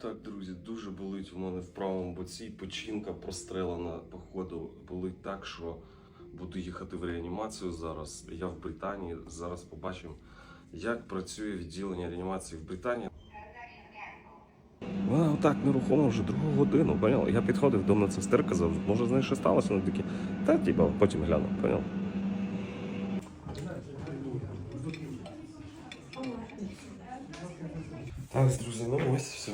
Так, друзі, дуже болить у мене в правому боці. Печінка прострелена, походу, болить так, що буду їхати в реанімацію зараз. Я в Британії. Зараз побачимо, як працює відділення реанімації в Британії. Вона отак нерухомо вже другу годину, поняв? Я підходив до медсестер, казав, може з нею що сталося? Вони такі, та типа, потім гляну, поняв? Так, друзі, ну ось все.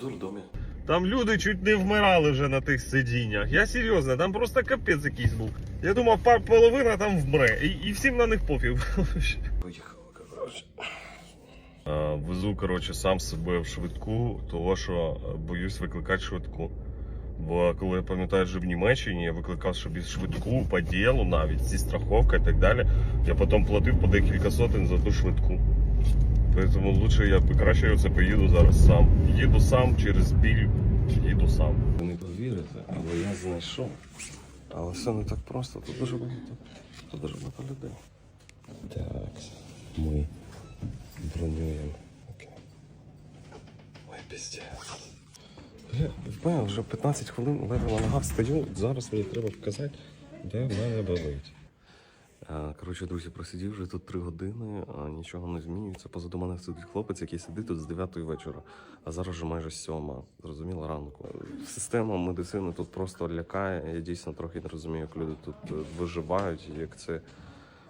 Дурдомі. Там люди чуть не вмирали вже на тих сидіннях. Я серйозно, там просто капець якийсь був. Я думав, половина там вмре. І, і всім на них пофіг. Поїхали, коротше. Везу, коротше, сам себе в швидку, того що е, боюсь викликати швидку. Бо коли я пам'ятаю, що в Німеччині я викликав собі швидку по ділу, навіть зі страховкою і так далі. Я потім платив по декілька сотень за ту швидку. Тому лучше я краще я поїду зараз сам. Їду сам через біль, їду сам. Ви не повірите, але я знайшов. Але все не так просто, тут дуже багато. Тут дуже багато людей. Так, ми бронюємо. Окей. Ой, піздець. Я вже 15 хвилин ледве на ногах стою. Зараз мені треба показати, де в мене болить. Коротше, друзі, просидів вже тут три години, нічого не змінюється. Позаду мене сидить хлопець, який сидить тут з 9 вечора, а зараз вже майже сьома. зрозуміло, ранку. Система медицини тут просто лякає. Я дійсно трохи не розумію, як люди тут е, виживають, як це.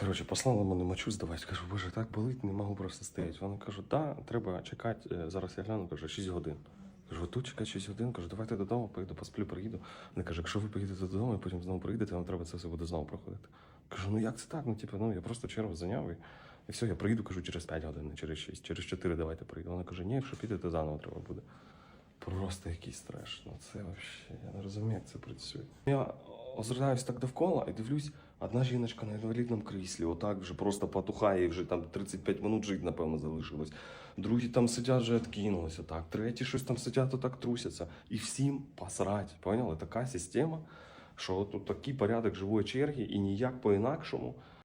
Коротше, послали мене мочу здавати. Кажу, боже, так болить, не можу просто стояти. Вони кажуть, да, треба чекати. Е, Зараз я гляну, кажу, 6 годин. Кажу, тут чекати 6 годин. Кажу, давайте додому, поїду, посплю, приїду. Вони кажуть, якщо ви поїдете додому і потім знову приїдете, вам треба це все буде знову проходити. Кажу, ну як це так? Ну, типу, ну я просто чергу зайняв і, і все, я приїду, кажу, через 5 годин, через 6, через 4 давайте приїду. Вона каже, ні, якщо підете, заново треба буде. Просто якийсь треш. Ну це взагалі, я не розумію, як це працює. Я озираюсь так довкола і дивлюсь, одна жіночка на інвалідному кріслі, отак вже просто потухає, і вже там 35 минут жити, напевно, залишилось. Другі там сидять, вже відкинулися так. Треті щось там сидять, отак трусяться. І всім посрать. Поняли? Така система, що тут такий порядок живої черги і ніяк по-інакшому.